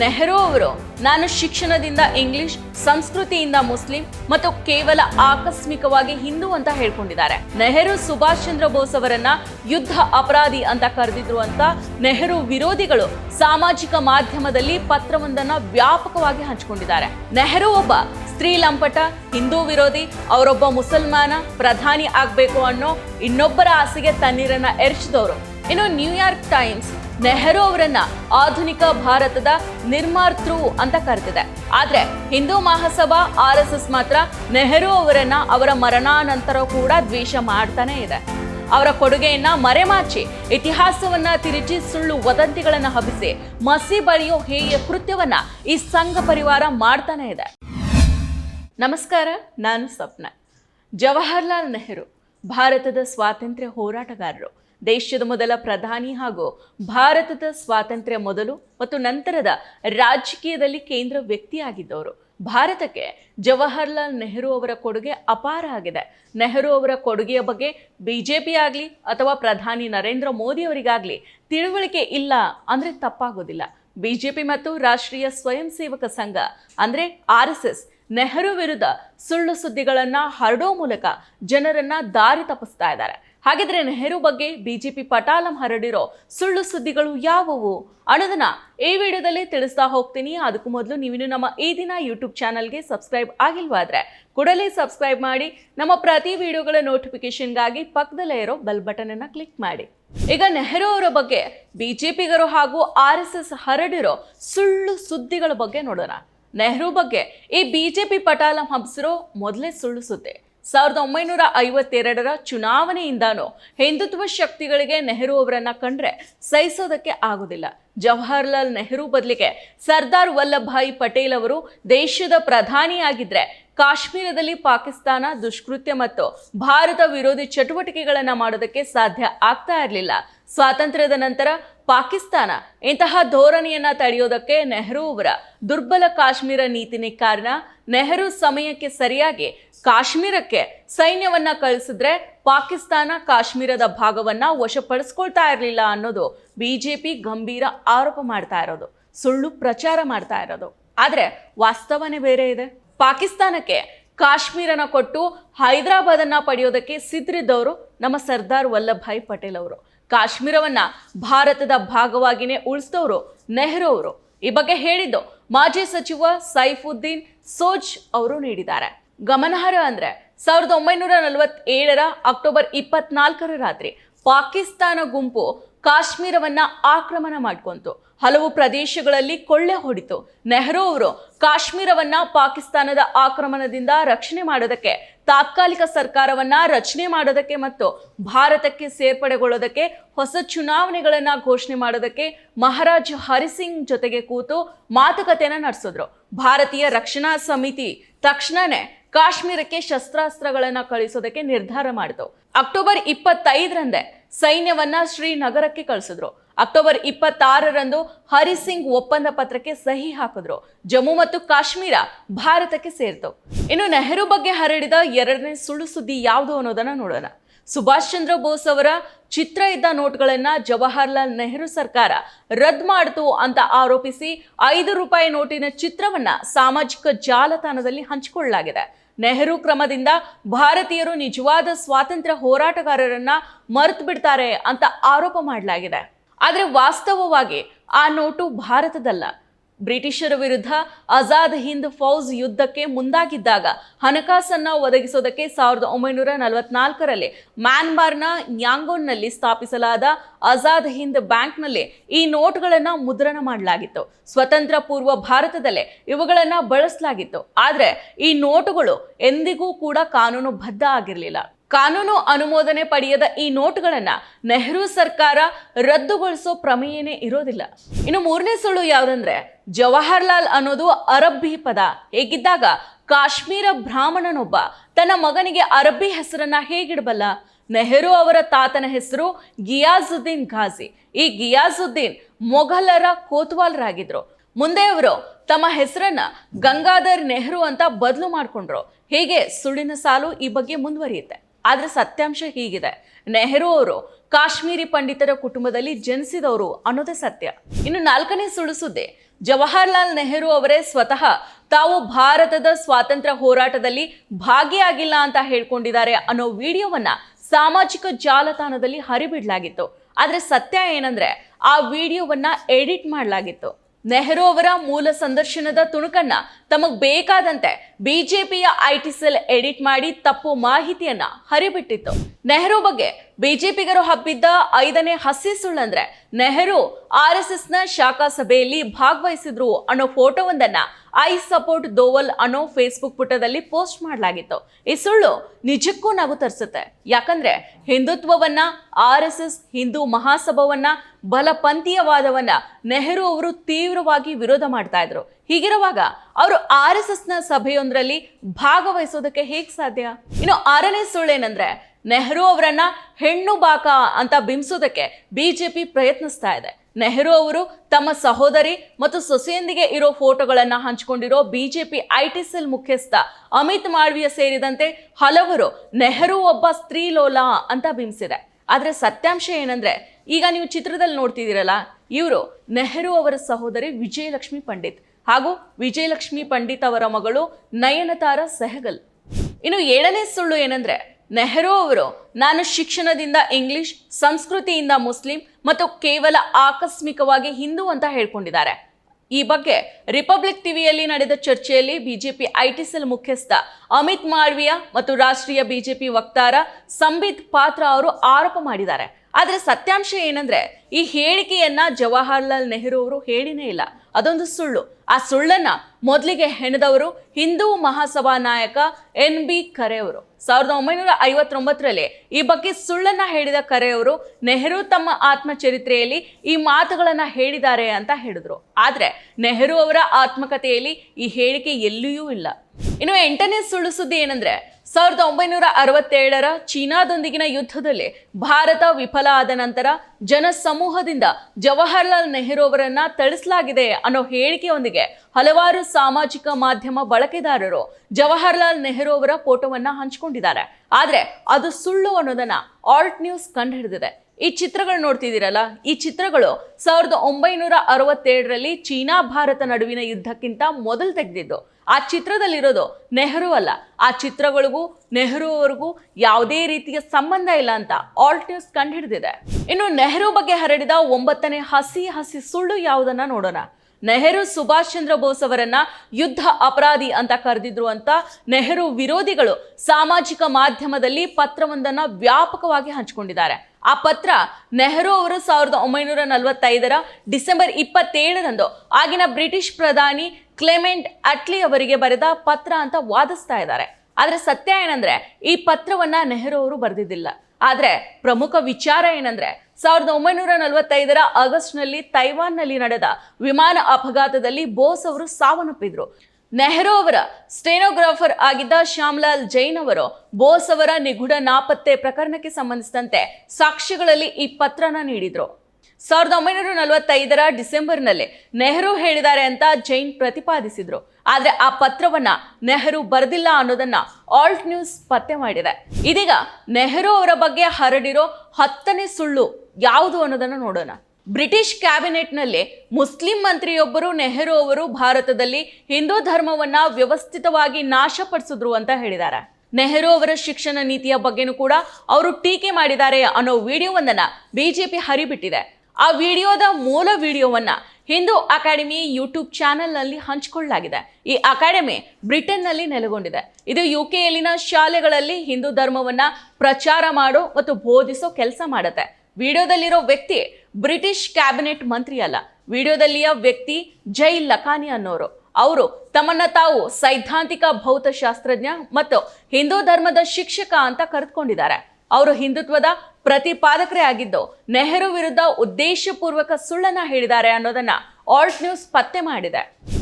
ನೆಹರು ಅವರು, ನಾನು ಶಿಕ್ಷಣದಿಂದ ಇಂಗ್ಲಿಷ್, ಸಂಸ್ಕೃತಿಯಿಂದ ಮುಸ್ಲಿಂ ಮತ್ತು ಕೇವಲ ಆಕಸ್ಮಿಕವಾಗಿ ಹಿಂದೂ ಅಂತ ಹೇಳ್ಕೊಂಡಿದ್ದಾರೆ. ನೆಹರು ಸುಭಾಷ್ ಚಂದ್ರ ಬೋಸ್ ಅವರನ್ನ ಯುದ್ಧ ಅಪರಾಧಿ ಅಂತ ಕರೆದಿದ್ರು ಅಂತ ನೆಹರು ವಿರೋಧಿಗಳು ಸಾಮಾಜಿಕ ಮಾಧ್ಯಮದಲ್ಲಿ ಪತ್ರವೊಂದನ್ನ ವ್ಯಾಪಕವಾಗಿ ಹಂಚಿಕೊಂಡಿದ್ದಾರೆ. ನೆಹರು ಒಬ್ಬ ಸ್ತ್ರೀ ಲಂಪಟ, ಹಿಂದೂ ವಿರೋಧಿ, ಅವರೊಬ್ಬ ಮುಸಲ್ಮಾನ, ಪ್ರಧಾನಿ ಆಗ್ಬೇಕು ಅನ್ನೋ ಇನ್ನೊಬ್ಬರ ಆಸೆಗೆ ತಣ್ಣೀರನ್ನ ಎರಚಿದವರು. ಇನ್ನು ನ್ಯೂಯಾರ್ಕ್ ಟೈಮ್ಸ್ ನೆಹರು ಅವರನ್ನ ಆಧುನಿಕ ಭಾರತದ ನಿರ್ಮಾತೃ ಅಂತ ಕರೆದಿದೆ. ಆದ್ರೆ Hindu Mahasabha R S S ಮಾತ್ರ ನೆಹರು ಅವರನ್ನ ಅವರ ಮರಣಾನಂತರ ಕೂಡ ದ್ವೇಷ ಮಾಡ್ತಾನೆ ಇದೆ. ಅವರ ಕೊಡುಗೆಯನ್ನ ಮರೆಮಾಚಿ ಇತಿಹಾಸವನ್ನ ತಿರುಚಿ ಸುಳ್ಳು ವದಂತಿಗಳನ್ನ ಹಬ್ಬಿಸಿ ಮಸಿ ಬಳಿಯೋ ಹೇಯ ಕೃತ್ಯವನ್ನ ಈ ಸಂಘ ಪರಿವಾರ ಮಾಡ್ತಾನೆ ಇದೆ. ನಮಸ್ಕಾರ, ನಾನು ಸ್ವಪ್ನ. ಜವಾಹರ್ಲಾಲ್ ನೆಹರು, ಭಾರತದ ಸ್ವಾತಂತ್ರ್ಯ ಹೋರಾಟಗಾರರು. ದೇಶದ ಮೊದಲ ಪ್ರಧಾನಿ ಹಾಗೂ ಭಾರತದ ಸ್ವಾತಂತ್ರ್ಯ ಮೊದಲು ಮತ್ತು ನಂತರದ ರಾಜಕೀಯದಲ್ಲಿ ಕೇಂದ್ರ ವ್ಯಕ್ತಿಯಾಗಿದ್ದವರು. ಭಾರತಕ್ಕೆ ಜವಾಹರ್ಲಾಲ್ ನೆಹರು ಅವರ ಕೊಡುಗೆ ಅಪಾರ ಆಗಿದೆ. ನೆಹರು ಅವರ ಕೊಡುಗೆಯ ಬಗ್ಗೆ ಬಿಜೆಪಿ ಆಗಲಿ ಅಥವಾ ಪ್ರಧಾನಿ ನರೇಂದ್ರ ಮೋದಿ ಅವರಿಗಾಗಲಿ ತಿಳುವಳಿಕೆ ಇಲ್ಲ ಅಂದರೆ ತಪ್ಪಾಗೋದಿಲ್ಲ. ಬಿಜೆಪಿ ಮತ್ತು ರಾಷ್ಟ್ರೀಯ ಸ್ವಯಂ ಸೇವಕ ಸಂಘ ಅಂದರೆ ಆರ್ ಎಸ್ ಎಸ್ ನೆಹರು ವಿರುದ್ಧ ಸುಳ್ಳು ಸುದ್ದಿಗಳನ್ನು ಹರಡೋ ಮೂಲಕ ಜನರನ್ನು ದಾರಿ ತಪ್ಪಿಸ್ತಾ ಇದ್ದಾರೆ. ಹಾಗಿದ್ರೆ ನೆಹರು ಬಗ್ಗೆ ಬಿಜೆಪಿ ಪಟಾಲಂ ಹರಡಿರೋ ಸುಳ್ಳು ಸುದ್ದಿಗಳು ಯಾವುವು? ಅನ್ನೋದನ್ನ ಈ ವಿಡಿಯೋದಲ್ಲಿ ತಿಳಿಸ್ತಾ ಹೋಗ್ತೀನಿ. ಅದಕ್ಕೂ ಮೊದಲು ನೀವಿನ್ನು ನಮ್ಮ ಈ ದಿನ ಯೂಟ್ಯೂಬ್ ಚಾನಲ್ಗೆ ಸಬ್ಸ್ಕ್ರೈಬ್ ಆಗಿಲ್ವಾದ್ರೆ ಕೂಡಲೇ ಸಬ್ಸ್ಕ್ರೈಬ್ ಮಾಡಿ, ನಮ್ಮ ಪ್ರತಿ ವಿಡಿಯೋಗಳ ನೋಟಿಫಿಕೇಶನ್ಗಾಗಿ ಪಕ್ಕದಲ್ಲೇ ಇರೋ ಬೆಲ್ ಬಟನ್ ಅನ್ನ ಕ್ಲಿಕ್ ಮಾಡಿ. ಈಗ ನೆಹರು ಅವರ ಬಗ್ಗೆ, ಬಿಜೆಪಿಗರು ಹಾಗೂ ಆರ್ ಎಸ್ ಎಸ್ ಹರಡಿರೋ ಸುಳ್ಳು ಸುದ್ದಿಗಳ ಬಗ್ಗೆ ನೋಡೋಣ. ನೆಹರು ಬಗ್ಗೆ ಈ ಬಿಜೆಪಿ ಪಟಾಲಂ ಹಬ್ಸಿರೋ ಮೊದಲೇ ಸುಳ್ಳು ಸುದ್ದಿ. ಸಾವಿರದ ಒಂಬೈನೂರ ಐವತ್ತೆರಡರ ಚುನಾವಣೆಯಿಂದನೂ ಹಿಂದುತ್ವ ಶಕ್ತಿಗಳಿಗೆ ನೆಹರು ಅವರನ್ನು ಕಂಡ್ರೆ ಸಹಿಸೋದಕ್ಕೆ ಆಗೋದಿಲ್ಲ. ಜವಾಹರ್ಲಾಲ್ ನೆಹರು ಬದಲಿಗೆ ಸರ್ದಾರ್ ವಲ್ಲಭಾಯಿ ಪಟೇಲ್ ಅವರು ದೇಶದ ಪ್ರಧಾನಿಯಾಗಿದ್ದರೆ ಕಾಶ್ಮೀರದಲ್ಲಿ ಪಾಕಿಸ್ತಾನ ದುಷ್ಕೃತ್ಯ ಮತ್ತು ಭಾರತ ವಿರೋಧಿ ಚಟುವಟಿಕೆಗಳನ್ನು ಮಾಡೋದಕ್ಕೆ ಸಾಧ್ಯ ಆಗ್ತಾ ಇರಲಿಲ್ಲ. ಸ್ವಾತಂತ್ರ್ಯದ ನಂತರ ಪಾಕಿಸ್ತಾನ ಇಂತಹ ಧೋರಣೆಯನ್ನ ತಡೆಯೋದಕ್ಕೆ ನೆಹರು ಅವರ ದುರ್ಬಲ ಕಾಶ್ಮೀರ ನೀತಿನೇ ಕಾರಣ. ನೆಹರು ಸಮಯಕ್ಕೆ ಸರಿಯಾಗಿ ಕಾಶ್ಮೀರಕ್ಕೆ ಸೈನ್ಯವನ್ನ ಕಳಿಸಿದ್ರೆ ಪಾಕಿಸ್ತಾನ ಕಾಶ್ಮೀರದ ಭಾಗವನ್ನ ವಶಪಡಿಸ್ಕೊಳ್ತಾ ಇರಲಿಲ್ಲ ಅನ್ನೋದು ಬಿಜೆಪಿ ಗಂಭೀರ ಆರೋಪ ಮಾಡ್ತಾ ಇರೋದು, ಸುಳ್ಳು ಪ್ರಚಾರ ಮಾಡ್ತಾ ಇರೋದು. ಆದರೆ ವಾಸ್ತವನೇ ಬೇರೆ ಇದೆ. ಪಾಕಿಸ್ತಾನಕ್ಕೆ ಕಾಶ್ಮೀರನ ಕೊಟ್ಟು ಹೈದರಾಬಾದನ್ನ ಪಡೆಯೋದಕ್ಕೆ ಸಿದ್ರಿದ್ದವರು ನಮ್ಮ ಸರ್ದಾರ್ ವಲ್ಲಭಾಯ್ ಪಟೇಲ್ ಅವರು. ಕಾಶ್ಮೀರವನ್ನ ಭಾರತದ ಭಾಗವಾಗಿನೇ ಉಳಿಸಿದವರು ನೆಹರು ಅವರು ಈ ಬಗ್ಗೆ ಹೇಳಿದ್ದು ಮಾಜಿ ಸಚಿವ ಸೈಫುದ್ದೀನ್ ಸೋಜ್ ಅವರು ನೀಡಿದ್ದಾರೆ. ಗಮನಾರ್ಹ ಅಂದ್ರೆ ಸಾವಿರದ ಒಂಬೈನೂರ ನಲವತ್ತೇಳರ ಅಕ್ಟೋಬರ್ ಇಪ್ಪತ್ನಾಲ್ಕರ ರಾತ್ರಿ ಪಾಕಿಸ್ತಾನ ಗುಂಪು ಕಾಶ್ಮೀರವನ್ನ ಆಕ್ರಮಣ ಮಾಡ್ಕೊಂತು. ಹಲವು ಪ್ರದೇಶಗಳಲ್ಲಿ ಕೊಳ್ಳೆ ಹೊಡಿತು. ನೆಹರು ಅವರು ಕಾಶ್ಮೀರವನ್ನ ಪಾಕಿಸ್ತಾನದ ಆಕ್ರಮಣದಿಂದ ರಕ್ಷಣೆ ಮಾಡೋದಕ್ಕೆ ತಾತ್ಕಾಲಿಕ ಸರ್ಕಾರವನ್ನ ರಚನೆ ಮಾಡೋದಕ್ಕೆ ಮತ್ತು ಭಾರತಕ್ಕೆ ಸೇರ್ಪಡೆಗೊಳ್ಳೋದಕ್ಕೆ ಹೊಸ ಚುನಾವಣೆಗಳನ್ನ ಘೋಷಣೆ ಮಾಡೋದಕ್ಕೆ ಮಹಾರಾಜ್ ಹರಿಸಿಂಗ್ ಜೊತೆಗೆ ಕೂತು ಮಾತುಕತೆಯನ್ನ ನಡೆಸಿದ್ರು. ಭಾರತೀಯ ರಕ್ಷಣಾ ಸಮಿತಿ ತಕ್ಷಣನೇ ಕಾಶ್ಮೀರಕ್ಕೆ ಶಸ್ತ್ರಾಸ್ತ್ರಗಳನ್ನ ಕಳಿಸೋದಕ್ಕೆ ನಿರ್ಧಾರ ಮಾಡಿತು. ಅಕ್ಟೋಬರ್ ಇಪ್ಪತ್ತೈದರಂದೇ ಸೈನ್ಯವನ್ನ ಶ್ರೀನಗರಕ್ಕೆ ಕಳಿಸಿದ್ರು. ಅಕ್ಟೋಬರ್ ಇಪ್ಪತ್ತಾರರಂದು ಹರಿಸಿಂಗ್ ಒಪ್ಪಂದ ಪತ್ರಕ್ಕೆ ಸಹಿ ಹಾಕಿದ್ರು. ಜಮ್ಮು ಮತ್ತು ಕಾಶ್ಮೀರ ಭಾರತಕ್ಕೆ ಸೇರಿತು. ಇನ್ನು ನೆಹರು ಬಗ್ಗೆ ಹರಡಿದ ಎರಡನೇ ಸುಳ್ಳು ಸುದ್ದಿ ಯಾವುದು ಅನ್ನೋದನ್ನ ನೋಡೋಣ. ಸುಭಾಷ್ ಚಂದ್ರ ಬೋಸ್ ಅವರ ಚಿತ್ರ ಇದ್ದ ನೋಟ್ಗಳನ್ನ ಜವಾಹರ್ಲಾಲ್ ನೆಹರು ಸರ್ಕಾರ ರದ್ದು ಮಾಡಿತು ಅಂತ ಆರೋಪಿಸಿ ಐದು ರೂಪಾಯಿ ನೋಟಿನ ಚಿತ್ರವನ್ನ ಸಾಮಾಜಿಕ ಜಾಲತಾಣದಲ್ಲಿ ಹಂಚಿಕೊಳ್ಳಲಾಗಿದೆ. ನೆಹರು ಕ್ರಮದಿಂದ ಭಾರತೀಯರು ನಿಜವಾದ ಸ್ವಾತಂತ್ರ್ಯ ಹೋರಾಟಗಾರರನ್ನ ಮರೆತು ಬಿಡ್ತಾರೆ ಅಂತ ಆರೋಪ ಮಾಡಲಾಗಿದೆ. ಆದರೆ ವಾಸ್ತವವಾಗಿ ಆ ನೋಟು ಭಾರತದಲ್ಲ. ಬ್ರಿಟಿಷರ ವಿರುದ್ಧ ಆಜಾದ್ ಹಿಂದ್ ಫೌಜ್ ಯುದ್ಧಕ್ಕೆ ಮುಂದಾಗಿದ್ದಾಗ ಹಣಕಾಸನ್ನು ಒದಗಿಸೋದಕ್ಕೆ ಸಾವಿರದ ಒಂಬೈನೂರ ನಲವತ್ನಾಲ್ಕರಲ್ಲಿ ಮ್ಯಾನ್ಮಾರ್ನ ನ್ಯಾಂಗೋನ್ನಲ್ಲಿ ಸ್ಥಾಪಿಸಲಾದ ಆಜಾದ್ ಹಿಂದ್ ಬ್ಯಾಂಕ್ನಲ್ಲಿ ಈ ನೋಟ್ಗಳನ್ನು ಮುದ್ರಣ ಮಾಡಲಾಗಿತ್ತು. ಸ್ವತಂತ್ರ ಪೂರ್ವ ಭಾರತದಲ್ಲೇ ಇವುಗಳನ್ನು ಬಳಸಲಾಗಿತ್ತು. ಆದರೆ ಈ ನೋಟುಗಳು ಎಂದಿಗೂ ಕೂಡ ಕಾನೂನುಬದ್ಧ ಆಗಿರಲಿಲ್ಲ. ಕಾನೂನು ಅನುಮೋದನೆ ಪಡೆಯದ ಈ ನೋಟುಗಳನ್ನ ನೆಹರು ಸರ್ಕಾರ ರದ್ದುಗೊಳಿಸೋ ಪ್ರಮೇಯನೇ ಇರೋದಿಲ್ಲ. ಇನ್ನು ಮೂರನೇ ಸುಳ್ಳು ಯಾವುದಂದ್ರೆ, ಜವಾಹರ್ಲಾಲ್ ಅನ್ನೋದು ಅರಬ್ಬಿ ಪದ. ಹೇಗಿದ್ದಾಗ ಕಾಶ್ಮೀರ ಬ್ರಾಹ್ಮಣನೊಬ್ಬ ತನ್ನ ಮಗನಿಗೆ ಅರಬ್ಬಿ ಹೆಸರನ್ನ ಹೇಗಿಡಬಲ್ಲ? ನೆಹರು ಅವರ ತಾತನ ಹೆಸರು ಗಿಯಾಜುದ್ದೀನ್ ಘಾಜಿ ಈ ಗಿಯಾಜುದ್ದೀನ್ ಮೊಘಲರ ಕೋತ್ವಾಲರಾಗಿದ್ರು. ಮುಂದೆ ಅವರು ತಮ್ಮ ಹೆಸರನ್ನ ಗಂಗಾಧರ್ ನೆಹರು ಅಂತ ಬದಲು ಮಾಡಿಕೊಂಡ್ರು. ಹೀಗೆ ಸುಳ್ಳಿನ ಸಾಲು ಈ ಬಗ್ಗೆ ಮುಂದುವರಿಯುತ್ತೆ? ಆದ್ರೆ ಸತ್ಯಾಂಶ ಹೀಗಿದೆ. ನೆಹರು ಅವರು ಕಾಶ್ಮೀರಿ ಪಂಡಿತರ ಕುಟುಂಬದಲ್ಲಿ ಜನಿಸಿದವರು ಅನ್ನೋದೇ ಸತ್ಯ. ಇನ್ನು ನಾಲ್ಕನೇ ಸುಳ್ಳು ಸುದ್ದಿ, ಜವಾಹರ್ಲಾಲ್ ನೆಹರು ಅವರೇ ಸ್ವತಃ ತಾವು ಭಾರತದ ಸ್ವಾತಂತ್ರ್ಯ ಹೋರಾಟದಲ್ಲಿ ಭಾಗಿಯಾಗಿಲ್ಲ ಅಂತ ಹೇಳ್ಕೊಂಡಿದ್ದಾರೆ ಅನ್ನೋ ವಿಡಿಯೋವನ್ನ ಸಾಮಾಜಿಕ ಜಾಲತಾಣದಲ್ಲಿ ಹರಿಬಿಡಲಾಗಿತ್ತು. ಆದರೆ ಸತ್ಯ ಏನಂದ್ರೆ ಆ ವಿಡಿಯೋವನ್ನ ಎಡಿಟ್ ಮಾಡಲಾಗಿತ್ತು. ನೆಹರು ಅವರ ಮೂಲ ಸಂದರ್ಶನದ ತುಣುಕನ್ನ ತಮಗ್ ಬೇಕಾದಂತೆ ಬಿಜೆಪಿಯ ಐಟಿ ಸೆಲ್ ಎಡಿಟ್ ಮಾಡಿ ತಪ್ಪು ಮಾಹಿತಿಯನ್ನ ಹರಿಬಿಟ್ಟಿತ್ತು. ನೆಹರು ಬಗ್ಗೆ ಬಿಜೆಪಿಗರು ಹಬ್ಬಿದ್ದ ಐದನೇ ಹಸಿ ಸುಳ್ಳಂದ್ರೆ ನೆಹರು ಆರ್ ಎಸ್ ಎಸ್ನ ಶಾಖಾ ಸಭೆಯಲ್ಲಿ ಭಾಗವಹಿಸಿದ್ರು ಅನ್ನೋ ಫೋಟೋವೊಂದನ್ನ ಐ ಸಪೋರ್ಟ್ ದೋವಲ್ ಅನ್ನೋ ಫೇಸ್ಬುಕ್ ಪುಟದಲ್ಲಿ ಪೋಸ್ಟ್ ಮಾಡಲಾಗಿತ್ತು. ಈ ಸುಳ್ಳು ನಿಜಕ್ಕೂ ನಗು ತರಿಸುತ್ತೆ. ಯಾಕಂದ್ರೆ ಹಿಂದುತ್ವವನ್ನ, ಆರ್ ಎಸ್ ಎಸ್ ಹಿಂದೂ ಮಹಾಸಭಾವನ್ನ, ಬಲಪಂಥೀಯವಾದವನ್ನ ನೆಹರು ಅವರು ತೀವ್ರವಾಗಿ ವಿರೋಧ ಮಾಡ್ತಾ ಇದ್ರು. ಹೀಗಿರುವಾಗ ಅವರು ಆರ್ ಎಸ್ ಎಸ್ನ ಸಭೆಯೊಂದರಲ್ಲಿ ಭಾಗವಹಿಸೋದಕ್ಕೆ ಹೇಗ್ ಸಾಧ್ಯ? ಇನ್ನು ಆರನೇ ಸುಳ್ಳೇನಂದ್ರೆ ನೆಹರು ಅವರನ್ನ ಹೆಣ್ಣು ಬಾಕ ಅಂತ ಬಿಂಬಿಸೋದಕ್ಕೆ ಬಿಜೆಪಿ ಪ್ರಯತ್ನಿಸ್ತಾ ಇದೆ. ನೆಹರು ಅವರು ತಮ್ಮ ಸಹೋದರಿ ಮತ್ತು ಸೊಸೆಯೊಂದಿಗೆ ಇರೋ ಫೋಟೋಗಳನ್ನ ಹಂಚಿಕೊಂಡಿರೋ ಬಿಜೆಪಿ ಐಟಿ ಸೆಲ್ ಮುಖ್ಯಸ್ಥ ಅಮಿತ್ ಮಾಳ್ವಿಯ ಸೇರಿದಂತೆ ಹಲವರು ನೆಹರು ಒಬ್ಬ ಸ್ತ್ರೀಲೋಲ ಅಂತ ಬಿಂಬಿಸಿದೆ. ಆದರೆ ಸತ್ಯಾಂಶ ಏನಂದ್ರೆ, ಈಗ ನೀವು ಚಿತ್ರದಲ್ಲಿ ನೋಡ್ತಿದ್ದೀರಲ್ಲ, ಇವರು ನೆಹರು ಅವರ ಸಹೋದರಿ ವಿಜಯಲಕ್ಷ್ಮಿ ಪಂಡಿತ್. ಹಾಗೂ ವಿಜಯಲಕ್ಷ್ಮಿ ಪಂಡಿತ್ ಅವರ ಮಗಳು ನಯನತಾರ ಸೆಹಗಲ್. ಇನ್ನು ಏಳನೇ ಸುಳ್ಳು ಏನಂದ್ರೆ, ನೆಹರು ಅವರು, ನಾನು ಶಿಕ್ಷಣದಿಂದ ಇಂಗ್ಲಿಷ್, ಸಂಸ್ಕೃತಿಯಿಂದ ಮುಸ್ಲಿಂ ಮತ್ತು ಕೇವಲ ಆಕಸ್ಮಿಕವಾಗಿ ಹಿಂದೂ ಅಂತ ಹೇಳ್ಕೊಂಡಿದ್ದಾರೆ. ಈ ಬಗ್ಗೆ ರಿಪಬ್ಲಿಕ್ ಟಿವಿಯಲ್ಲಿ ನಡೆದ ಚರ್ಚೆಯಲ್ಲಿ ಬಿಜೆಪಿ ಐಟಿ ಸೆಲ್ ಮುಖ್ಯಸ್ಥ ಅಮಿತ್ ಮಾಳ್ವಿಯಾ ಮತ್ತು ರಾಷ್ಟ್ರೀಯ ಬಿಜೆಪಿ ವಕ್ತಾರ ಸಂಬಿತ್ ಪಾತ್ರ ಅವರು ಆರೋಪ ಮಾಡಿದ್ದಾರೆ. ಆದರೆ ಸತ್ಯಾಂಶ ಏನಂದ್ರೆ, ಈ ಹೇಳಿಕೆಯನ್ನ ಜವಾಹರ್ಲಾಲ್ ನೆಹರು ಅವರು ಹೇಳಿನೇ ಇಲ್ಲ. ಅದೊಂದು ಸುಳ್ಳು. ಆ ಸುಳ್ಳನ್ನ ಮೊದಲಿಗೆ ಹೆಣೆದವರು ಹಿಂದೂ ಮಹಾಸಭಾ ನಾಯಕ ಎನ್ ಬಿ ಖರೆಯವರು ಸಾವಿರದ ಒಂಬೈನೂರ ಐವತ್ತೊಂಬತ್ತರಲ್ಲಿ ಈ ಬಗ್ಗೆ ಸುಳ್ಳನ್ನ ಹೇಳಿದ ಕರೆಯವರು ನೆಹರು ತಮ್ಮ ಆತ್ಮಚರಿತ್ರೆಯಲ್ಲಿ ಈ ಮಾತುಗಳನ್ನ ಹೇಳಿದ್ದಾರೆ ಅಂತ ಹೇಳಿದ್ರು. ಆದ್ರೆ ನೆಹರು ಅವರ ಆತ್ಮಕಥೆಯಲ್ಲಿ ಈ ಹೇಳಿಕೆ ಎಲ್ಲಿಯೂ ಇಲ್ಲ. ಇನ್ನು ಎಂಟನೇ ಸುಳ್ಳು ಸುದ್ದಿ ಏನಂದ್ರೆ, ಸಾವಿರದ ಒಂಬೈನೂರ ಅರವತ್ತೇಳರ ಚೀನಾದೊಂದಿಗಿನ ಯುದ್ಧದಲ್ಲಿ ಭಾರತ ವಿಫಲ ಆದ ನಂತರ ಜನಸಮೂಹದಿಂದ ಜವಾಹರ್ಲಾಲ್ ನೆಹರು ಅವರನ್ನ ತಳಿಸಲಾಗಿದೆ ಅನ್ನೋ ಹೇಳಿಕೆಯೊಂದಿಗೆ ಹಲವಾರು ಸಾಮಾಜಿಕ ಮಾಧ್ಯಮ ಬಳಕೆದಾರರು ಜವಾಹರ್ಲಾಲ್ ನೆಹರು ಅವರ ಫೋಟೋವನ್ನ ಹಂಚಿಕೊಂಡಿದ್ದಾರೆ. ಆದ್ರೆ ಅದು ಸುಳ್ಳು ಅನ್ನೋದನ್ನ ಆಲ್ಟ್ ನ್ಯೂಸ್ ಕಂಡುಹಿಡಿದಿದೆ. ಈ ಚಿತ್ರಗಳು ನೋಡ್ತಿದ್ದೀರಲ್ಲ, ಈ ಚಿತ್ರಗಳು ಸಾವಿರದ ಒಂಬೈನೂರ ಅರವತ್ತೇಳರಲ್ಲಿ ಚೀನಾ ಭಾರತ ನಡುವಿನ ಯುದ್ಧಕ್ಕಿಂತ ಮೊದಲು ತೆಗೆದಿದ್ದು. ಆ ಚಿತ್ರದಲ್ಲಿರೋದು ನೆಹರು ಅಲ್ಲ. ಆ ಚಿತ್ರಗಳಿಗೂ ನೆಹರು ಅವರಿಗೂ ಯಾವುದೇ ರೀತಿಯ ಸಂಬಂಧ ಇಲ್ಲ ಅಂತ ಆಲ್ಟ್ ನ್ಯೂಸ್ ಕಂಡುಹಿಡಿದಿದೆ. ಇನ್ನು ನೆಹರು ಬಗ್ಗೆ ಹರಡಿದ ಒಂಬತ್ತನೇ ಹಸಿ ಹಸಿ ಸುಳ್ಳು ಯಾವುದನ್ನ ನೋಡೋಣ. ನೆಹರು ಸುಭಾಷ್ ಚಂದ್ರ ಬೋಸ್ ಅವರನ್ನ ಯುದ್ಧ ಅಪರಾಧಿ ಅಂತ ಕರೆದಿದ್ರು ಅಂತ ನೆಹರು ವಿರೋಧಿಗಳು ಸಾಮಾಜಿಕ ಮಾಧ್ಯಮದಲ್ಲಿ ಪತ್ರವೊಂದನ್ನ ವ್ಯಾಪಕವಾಗಿ ಹಂಚಿಕೊಂಡಿದ್ದಾರೆ. ಆ ಪತ್ರ ನೆಹರು ಅವರು ಸಾವಿರದ ಒಂಬೈನೂರ ನಲವತ್ತೈದರ ಡಿಸೆಂಬರ್ ಇಪ್ಪತ್ತೇಳರಂದು ಆಗಿನ ಬ್ರಿಟಿಷ್ ಪ್ರಧಾನಿ ಕ್ಲೆಮೆಂಟ್ ಅಟ್ಲಿ ಅವರಿಗೆ ಬರೆದ ಪತ್ರ ಅಂತ ವಾದಿಸ್ತಾ ಇದ್ದಾರೆ. ಆದರೆ ಸತ್ಯ ಏನಂದ್ರೆ ಈ ಪತ್ರವನ್ನ ನೆಹರು ಅವರು ಬರೆದಿದ್ದಿಲ್ಲ. ಆದ್ರೆ ಪ್ರಮುಖ ವಿಚಾರ ಏನಂದ್ರೆ ಸಾವಿರದ ಒಂಬೈನೂರ ನಲವತ್ತೈದರ ಆಗಸ್ಟ್ನಲ್ಲಿ ತೈವಾನ್ನಲ್ಲಿ ನಡೆದ ವಿಮಾನ ಅಪಘಾತದಲ್ಲಿ ಬೋಸ್ ಅವರು ಸಾವನ್ನಪ್ಪಿದ್ರು. ನೆಹರು ಅವರ ಸ್ಟೇನೋಗ್ರಾಫರ್ ಆಗಿದ್ದ ಶ್ಯಾಮ್ಲಾಲ್ ಜೈನ್ ಅವರು ಬೋಸ್ ಅವರ ನಿಗೂಢ ನಾಪತ್ತೆ ಪ್ರಕರಣಕ್ಕೆ ಸಂಬಂಧಿಸಿದಂತೆ ಸಾಕ್ಷಿಗಳಲ್ಲಿ ಈ ಪತ್ರನ ನೀಡಿದ್ರು. ಸಾವಿರದ ಒಂಬೈನೂರ ನಲವತ್ತೈದರ ಡಿಸೆಂಬರ್ನಲ್ಲಿ ನೆಹರು ಹೇಳಿದ್ದಾರೆ ಅಂತ ಜೈನ್ ಪ್ರತಿಪಾದಿಸಿದ್ರು. ಆದರೆ ಆ ಪತ್ರವನ್ನ ನೆಹರು ಬರೆದಿಲ್ಲ ಅನ್ನೋದನ್ನ ಆಲ್ಟ್ ನ್ಯೂಸ್ ಪತ್ತೆ ಮಾಡಿದೆ. ಇದೀಗ ನೆಹರು ಅವರ ಬಗ್ಗೆ ಹರಡಿರೋ ಹತ್ತನೇ ಸುಳ್ಳು ಯಾವುದು ಅನ್ನೋದನ್ನ ನೋಡೋಣ. ಬ್ರಿಟಿಷ್ ಕ್ಯಾಬಿನೆಟ್ನಲ್ಲಿ ಮುಸ್ಲಿಂ ಮಂತ್ರಿಯೊಬ್ಬರು ನೆಹರು ಅವರು ಭಾರತದಲ್ಲಿ ಹಿಂದೂ ಧರ್ಮವನ್ನ ವ್ಯವಸ್ಥಿತವಾಗಿ ನಾಶಪಡಿಸಿದ್ರು ಅಂತ ಹೇಳಿದ್ದಾರೆ. ನೆಹರು ಅವರ ಶಿಕ್ಷಣ ನೀತಿಯ ಬಗ್ಗೆನೂ ಕೂಡ ಅವರು ಟೀಕೆ ಮಾಡಿದ್ದಾರೆ ಅನ್ನೋ ವಿಡಿಯೋವೊಂದನ್ನು ಬಿಜೆಪಿ ಹರಿಬಿಟ್ಟಿದೆ. ಆ ವಿಡಿಯೋದ ಮೂಲ ವಿಡಿಯೋವನ್ನು ಹಿಂದೂ ಅಕಾಡೆಮಿ ಯೂಟ್ಯೂಬ್ ಚಾನೆಲ್ನಲ್ಲಿ ಹಂಚಿಕೊಳ್ಳಲಾಗಿದೆ. ಈ ಅಕಾಡೆಮಿ ಬ್ರಿಟನ್ನಲ್ಲಿ ನೆಲೆಗೊಂಡಿದೆ. ಇದು ಯು ಕೆಯಲ್ಲಿನ ಶಾಲೆಗಳಲ್ಲಿ ಹಿಂದೂ ಧರ್ಮವನ್ನು ಪ್ರಚಾರ ಮಾಡೋ ಮತ್ತು ಬೋಧಿಸೋ ಕೆಲಸ ಮಾಡುತ್ತೆ. ವಿಡಿಯೋದಲ್ಲಿರೋ ವ್ಯಕ್ತಿ ಬ್ರಿಟಿಷ್ ಕ್ಯಾಬಿನೆಟ್ ಮಂತ್ರಿ ಅಲ್ಲ. ವಿಡಿಯೋದಲ್ಲಿಯ ವ್ಯಕ್ತಿ ಜೈ ಲಖಾನಿ ಅನ್ನೋರು. ಅವರು ತಮ್ಮನ್ನ ತಾವು ಸೈದ್ಧಾಂತಿಕ ಭೌತಶಾಸ್ತ್ರಜ್ಞ ಮತ್ತು ಹಿಂದೂ ಧರ್ಮದ ಶಿಕ್ಷಕ ಅಂತ ಕರೆದುಕೊಂಡಿದ್ದಾರೆ. ಅವರು ಹಿಂದುತ್ವದ ಪ್ರತಿಪಾದಕರೇ ಆಗಿದ್ದು ನೆಹರು ವಿರುದ್ಧ ಉದ್ದೇಶಪೂರ್ವಕ ಸುಳ್ಳನ್ನ ಹೇಳಿದ್ದಾರೆ ಅನ್ನೋದನ್ನ ಆಲ್ಟ್ ನ್ಯೂಸ್ ಪತ್ತೆ ಮಾಡಿದೆ.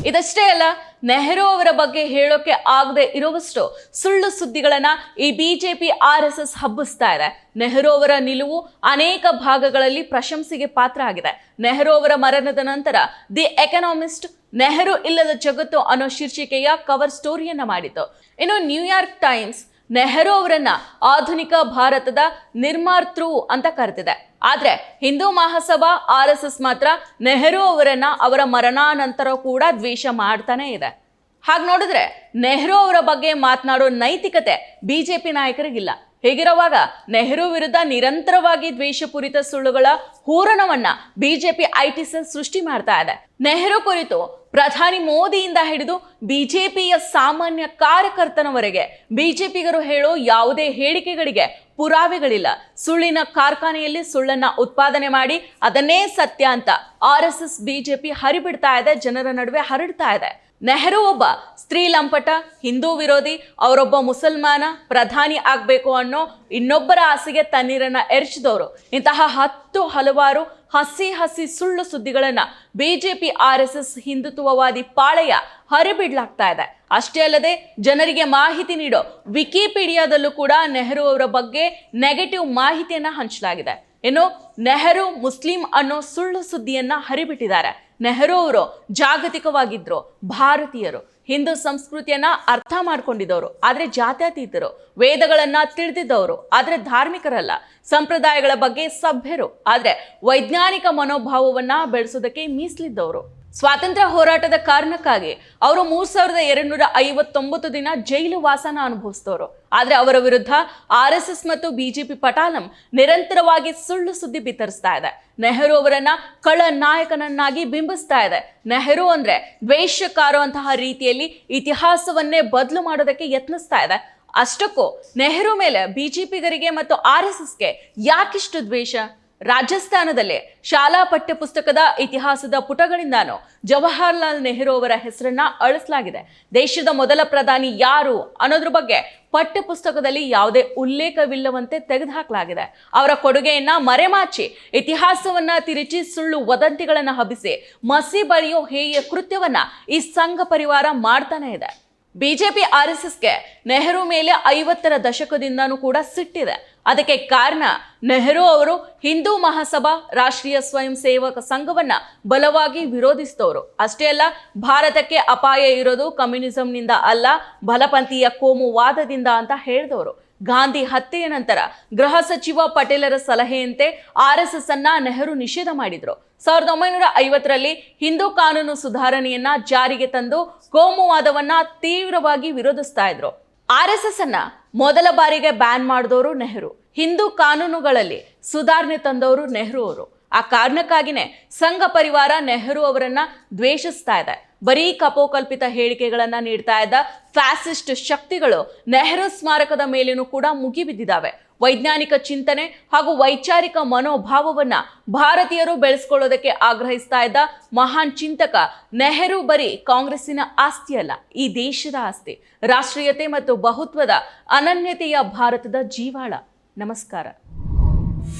ಇದಷ್ಟೇ ಅಲ್ಲ, ನೆಹರು ಅವರ ಬಗ್ಗೆ ಹೇಳೋಕೆ ಆಗದೆ ಇರುವಷ್ಟು ಸುಳ್ಳು ಸುದ್ದಿಗಳನ್ನ ಈ ಬಿಜೆಪಿ ಆರ್ ಎಸ್ ಎಸ್ ಹಬ್ಬಿಸ್ತಾ ಇದೆ. ನೆಹರು ಅವರ ನಿಲುವು ಅನೇಕ ಭಾಗಗಳಲ್ಲಿ ಪ್ರಶಂಸೆಗೆ ಪಾತ್ರ ಆಗಿದೆ. ನೆಹರು ಅವರ ಮರಣದ ನಂತರ ದಿ ಎಕನಾಮಿಸ್ಟ್ ನೆಹರು ಇಲ್ಲದ ಜಗತ್ತು ಅನ್ನೋ ಶೀರ್ಷಿಕೆಯ ಕವರ್ ಸ್ಟೋರಿಯನ್ನ ಮಾಡಿತು ಇನ್ನು ನ್ಯೂಯಾರ್ಕ್ ಟೈಮ್ಸ್ ನೆಹರು ಅವರನ್ನ ಆಧುನಿಕ ಭಾರತದ ನಿರ್ಮಾತೃ ಅಂತ ಕರೆದಿದೆ. ಆದ್ರೆ Hindu Mahasabha R S S ಮಾತ್ರ ನೆಹರು ಅವರನ್ನ ಅವರ ಮರಣಾನಂತರ ಕೂಡ ದ್ವೇಷ ಮಾಡ್ತಾನೆ ಇದೆ. ಹಾಗೆ ನೋಡಿದ್ರೆ ನೆಹರು ಅವರ ಬಗ್ಗೆ ಮಾತನಾಡೋ ನೈತಿಕತೆ ಬಿಜೆಪಿ ನಾಯಕರಿಗಿಲ್ಲ. ಹೀಗಿರುವಾಗ ನೆಹರು ವಿರುದ್ಧ ನಿರಂತರವಾಗಿ ದ್ವೇಷಪೂರಿತ ಸುಳ್ಳುಗಳ ಹೂರಣವನ್ನ ಬಿಜೆಪಿ ಐಟಿ ಸೆಲ್ ಸೃಷ್ಟಿ ಮಾಡ್ತಾ ಇದೆ. ನೆಹರು ಕುರಿತು ಪ್ರಧಾನಿ ಮೋದಿಯಿಂದ ಹಿಡಿದು ಬಿಜೆಪಿಯ ಸಾಮಾನ್ಯ ಕಾರ್ಯಕರ್ತನವರೆಗೆ ಬಿಜೆಪಿಗರು ಹೇಳೋ ಯಾವುದೇ ಹೇಳಿಕೆಗಳಿಗೆ ಪುರಾವೆಗಳಿಲ್ಲ. ಸುಳ್ಳಿನ ಕಾರ್ಖಾನೆಯಲ್ಲಿ ಸುಳ್ಳನ್ನ ಉತ್ಪಾದನೆ ಮಾಡಿ ಅದನ್ನೇ ಸತ್ಯ ಅಂತ ಆರ್ ಎಸ್ ಎಸ್ ಬಿಜೆಪಿ ಹರಿಬಿಡ್ತಾ ಇದೆ, ಜನರ ನಡುವೆ ಹರಡ್ತಾ ಇದೆ. ನೆಹರು ಒಬ್ಬ ಸ್ತ್ರೀ ಲಂಪಟ, ಹಿಂದೂ ವಿರೋಧಿ, ಅವರೊಬ್ಬ ಮುಸಲ್ಮಾನ ಪ್ರಧಾನಿ ಆಗಬೇಕು ಅನ್ನೋ ಇನ್ನೊಬ್ಬರ ಆಸೆಗೆ ತನ್ನೀರನ್ನು ಎರಚಿದವರು. ಇಂತಹ ಹತ್ತು ಹಲವಾರು ಹಸಿ ಹಸಿ ಸುಳ್ಳು ಸುದ್ದಿಗಳನ್ನು B J P R S S ಹಿಂದುತ್ವವಾದಿ ಪಾಳೆಯ ಹರಿಬಿಡ್ಲಾಗ್ತಾ ಇದೆ. ಅಷ್ಟೇ ಅಲ್ಲದೆ ಜನರಿಗೆ ಮಾಹಿತಿ ನೀಡೋ ವಿಕಿಪೀಡಿಯಾದಲ್ಲೂ ಕೂಡ ನೆಹರು ಅವರ ಬಗ್ಗೆ ನೆಗೆಟಿವ್ ಮಾಹಿತಿಯನ್ನು ಹಂಚಲಾಗಿದೆ. ಇನ್ನು ನೆಹರು ಮುಸ್ಲಿಂ ಅನ್ನೋ ಸುಳ್ಳು ಸುದ್ದಿಯನ್ನು ಹರಿಬಿಟ್ಟಿದ್ದಾರೆ. ನೆಹರು ಅವರು ಜಾಗತಿಕವಾಗಿದ್ದರು ಭಾರತೀಯರು, ಹಿಂದೂ ಸಂಸ್ಕೃತಿಯನ್ನ ಅರ್ಥ ಮಾಡ್ಕೊಂಡಿದ್ದವರು, ಆದರೆ ಜಾತ್ಯತೀತರು, ವೇದಗಳನ್ನ ತಿಳಿದಿದ್ದವರು, ಆದರೆ ಧಾರ್ಮಿಕರಲ್ಲ, ಸಂಪ್ರದಾಯಗಳ ಬಗ್ಗೆ ಸಭ್ಯರು, ಆದರೆ ವೈಜ್ಞಾನಿಕ ಮನೋಭಾವವನ್ನ ಬೆಳೆಸೋದಕ್ಕೆ ಮೀಸಲಿದ್ದವರು. ಸ್ವಾತಂತ್ರ್ಯ ಹೋರಾಟದ ಕಾರಣಕ್ಕಾಗಿ ಅವರು ಮೂರ್ ಸಾವಿರದ ಎರಡ್ನೂರ ಐವತ್ತೊಂಬತ್ತು ದಿನ ಜೈಲು ವಾಸನ ಅನುಭವಿಸಿದವರು. ಆದ್ರೆ ಅವರ ವಿರುದ್ಧ ಆರ್ ಎಸ್ ಎಸ್ ಮತ್ತು ಬಿಜೆಪಿ ಪಟಾಲಂ ನಿರಂತರವಾಗಿ ಸುಳ್ಳು ಸುದ್ದಿ ಬಿತ್ತರಿಸ್ತಾ ಇದೆ. ನೆಹರು ಅವರನ್ನ ಕಳ ನಾಯಕನನ್ನಾಗಿ ಬಿಂಬಿಸ್ತಾ ಇದೆ. ನೆಹರು ಅಂದ್ರೆ ದ್ವೇಷಕಾರುವಂತಹ ರೀತಿಯಲ್ಲಿ ಇತಿಹಾಸವನ್ನೇ ಬದಲು ಮಾಡೋದಕ್ಕೆ ಯತ್ನಿಸ್ತಾ ಇದೆ. ಅಷ್ಟಕ್ಕೂ ನೆಹರು ಮೇಲೆ ಬಿಜೆಪಿಗರಿಗೆ ಮತ್ತು ಆರ್ ಎಸ್ ಎಸ್ಗೆ ಯಾಕಿಷ್ಟು ದ್ವೇಷ? ರಾಜಸ್ಥಾನದಲ್ಲಿ ಶಾಲಾ ಪಠ್ಯಪುಸ್ತಕದ ಇತಿಹಾಸದ ಪುಟಗಳಿಂದಾನು ಜವಾಹರಲಾಲ್ ನೆಹರು ಅವರ ಹೆಸರನ್ನ ಅಳಿಸಲಾಗಿದೆ. ದೇಶದ ಮೊದಲ ಪ್ರಧಾನಿ ಯಾರು ಅನ್ನೋದ್ರ ಬಗ್ಗೆ ಪಠ್ಯಪುಸ್ತಕದಲ್ಲಿ ಯಾವುದೇ ಉಲ್ಲೇಖವಿಲ್ಲವಂತೆ ತೆಗೆದುಹಾಕಲಾಗಿದೆ. ಅವರ ಕೊಡುಗೆಯನ್ನ ಮರೆಮಾಚಿ ಇತಿಹಾಸವನ್ನ ತಿರುಚಿ ಸುಳ್ಳು ವದಂತಿಗಳನ್ನು ಹಬ್ಬಿಸಿ ಮಸಿ ಬಳಿಯೋ ಹೇಯ ಕೃತ್ಯವನ್ನ ಈ ಸಂಘ ಪರಿವಾರ ಮಾಡ್ತಾನೆ ಇದೆ. ಬಿಜೆಪಿ ಆರ್ ಎಸ್ ಎಸ್ಗೆ ನೆಹರು ಮೇಲೆ ಐವತ್ತರ ದಶಕದಿಂದನೂ ಕೂಡ ಸಿಟ್ಟಿದೆ. ಅದಕ್ಕೆ ಕಾರಣ ನೆಹರು ಅವರು ಹಿಂದೂ ಮಹಾಸಭಾ ರಾಷ್ಟ್ರೀಯ ಸ್ವಯಂ ಸೇವಕ ಸಂಘವನ್ನ ಬಲವಾಗಿ ವಿರೋಧಿಸಿದವರು. ಅಷ್ಟೇ ಅಲ್ಲ, ಭಾರತಕ್ಕೆ ಅಪಾಯ ಇರೋದು ಕಮ್ಯುನಿಸಂನಿಂದ ಅಲ್ಲ, ಬಲಪಂಥೀಯ ಕೋಮುವಾದದಿಂದ ಅಂತ ಹೇಳಿದವರು. ಗಾಂಧಿ ಹತ್ಯೆಯ ನಂತರ ಗೃಹ ಸಚಿವ ಪಟೇಲರ ಸಲಹೆಯಂತೆ ಆರ್ ಎಸ್ ಎಸ್ ಅನ್ನ ನೆಹರು ನಿಷೇಧ ಮಾಡಿದ್ರು. ಸಾವಿರದ ಒಂಬೈನೂರ ಐವತ್ತರಲ್ಲಿ ಹಿಂದೂ ಕಾನೂನು ಸುಧಾರಣೆಯನ್ನ ಜಾರಿಗೆ ತಂದು ಕೋಮುವಾದವನ್ನ ತೀವ್ರವಾಗಿ ವಿರೋಧಿಸ್ತಾ ಇದ್ರು. ಆರ್ ಎಸ್ ಎಸ್ ಅನ್ನ ಮೊದಲ ಬಾರಿಗೆ ಬ್ಯಾನ್ ಮಾಡಿದವರು ನೆಹರು. ಹಿಂದೂ ಕಾನೂನುಗಳಲ್ಲಿ ಸುಧಾರಣೆ ತಂದವರು ನೆಹರು ಅವರು. ಆ ಕಾರಣಕ್ಕಾಗಿನೇ ಸಂಘ ಪರಿವಾರ ನೆಹರು ಅವರನ್ನ ದ್ವೇಷಿಸ್ತಾ ಇದೆ. ಬರೀ ಕಪೋಕಲ್ಪಿತ ಹೇಳಿಕೆಗಳನ್ನ ನೀಡ್ತಾ ಇದ್ದ ಫ್ಯಾಸಿಸ್ಟ್ ಶಕ್ತಿಗಳು ನೆಹರು ಸ್ಮಾರಕದ ಮೇಲೇನೂ ಕೂಡ ಮುಗಿಬಿದ್ದಿದ್ದಾವೆ ವೈಜ್ಞಾನಿಕ ಚಿಂತನೆ ಹಾಗೂ ವೈಚಾರಿಕ ಮನೋಭಾವವನ್ನ ಭಾರತೀಯರು ಬೆಳೆಸ್ಕೊಳ್ಳೋದಕ್ಕೆ ಆಗ್ರಹಿಸ್ತಾ ಇದ್ದ ಮಹಾನ್ ಚಿಂತಕ ನೆಹರು ಬರೀ ಕಾಂಗ್ರೆಸ್ಸಿನ ಆಸ್ತಿ ಅಲ್ಲ, ಈ ದೇಶದ ಆಸ್ತಿ. ರಾಷ್ಟ್ರೀಯತೆ ಮತ್ತು ಬಹುತ್ವದ ಅನನ್ಯತೆಯ ಭಾರತದ ಜೀವಾಳ. ನಮಸ್ಕಾರ.